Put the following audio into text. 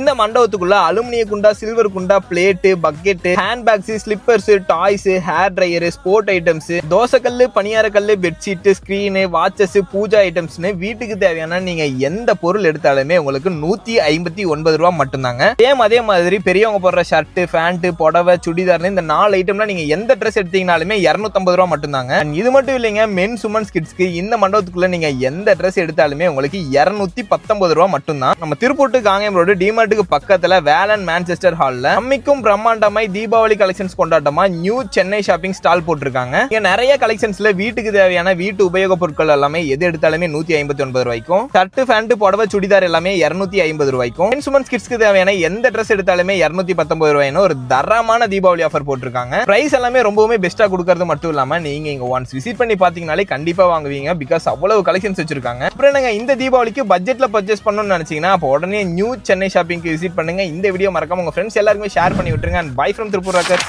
இந்த மண்டபத்துக்குள்ள அலுமினிய குண்டா சில்வர் குண்டா plate bucket handbags slippers toys hair dryer sport items தோசைக்கல்லு பணியாரக்கல்லு பெட்ஷீட் ஸ்கிரீனு வாட்சஸ் பூஜா ஐட்டம்ஸ்னு வீட்டுக்கு தேவையான நீங்க எந்த பொருள் எடுத்தாலுமே உங்களுக்கு நூத்தி ஐம்பத்தி ஒன்பது ரூபா மட்டும்தாங்க. சேம் அதே மாதிரி பெரியவங்க போடுற ஷர்ட் பேண்ட் புடவை சுடிதார்னு இந்த நாலு ஐட்டம்லாம் நீங்க எந்த ட்ரெஸ் எடுத்தீங்கனாலுமே இரநூத்தம்பது ரூபா மட்டும்தாங்க. இது மட்டும் இல்லைங்க மென் சுமன்ஸ் கிட்ஸ்க்கு இந்த மண்டபத்துக்குள்ள நீங்க எந்த ட்ரெஸ் எடுத்தாலுமே உங்களுக்கு இரநூத்தி பத்தொன்பது ரூபா மட்டும்தான். நம்ம திருப்பூட்டு காங்கேயம் ரோடு டிமார்ட்டுக்கு பக்கத்துல வேலன் மேன்செஸ்டர் ஹால்ல அம்மிக்கும் பிரம்மாண்டமாய் தீபாவளி கலெக்ஷன்ஸ் கொண்டாட்டமா நியூ சென்னை ஷாப்பிங் ஸ்டால் போட்டிருக்காங்க. இங்க நிறைய கலெக்ஷன்ஸ்ல வீட்டுக்கு தேவையான வீட்டு உபயோக பொருட்கள் எல்லாமே எது எடுத்தாலுமே நூத்தி ஐம்பத்தி ஒன்பது ரூபாய்க்கும். ஷர்ட் ஃபேண்ட் புடவை சுடிதார் எல்லாமே இருநூத்தி ஐம்பது ரூபாய்க்கும். மென் கிட்ஸ்க்கு தேவையான எந்த ட்ரெஸ் எடுத்தாலுமே இருநூத்தி பத்தொன்பது ரூபாய்னு ஒரு தரமான தீபாவளி ஆஃபர் போட்டிருக்காங்க. பிரைஸ் எல்லாமே ரொம்பவுமே பெஸ்டா கொடுக்கறது மட்டும் இல்லாம நீங்க இங்க ஒன்ஸ் விசிட் பண்ணி பாத்தீங்கனாலே கண்டிப்பா வாங்குவீங்க. பிகாஸ் அவ்வளவு கலெக்ஷன்ஸ் வச்சிருக்காங்க. அப்புறம் என்னங்க இந்த தீபாவளிக்கு பட்ஜெட்ல பர்ச்சேஸ் பண்ணணும்னு நினைச்சீங்கன்னா அப்போ உடனே new Chennai shopping link visit பண்ணுங்க. இந்த வீடியோ மறக்காம உங்க ஃப்ரெண்ட்ஸ் எல்லாருக்குமே ஷேர் பண்ணி விட்டுருங்க. And bye from Tiruppur ரக்கர்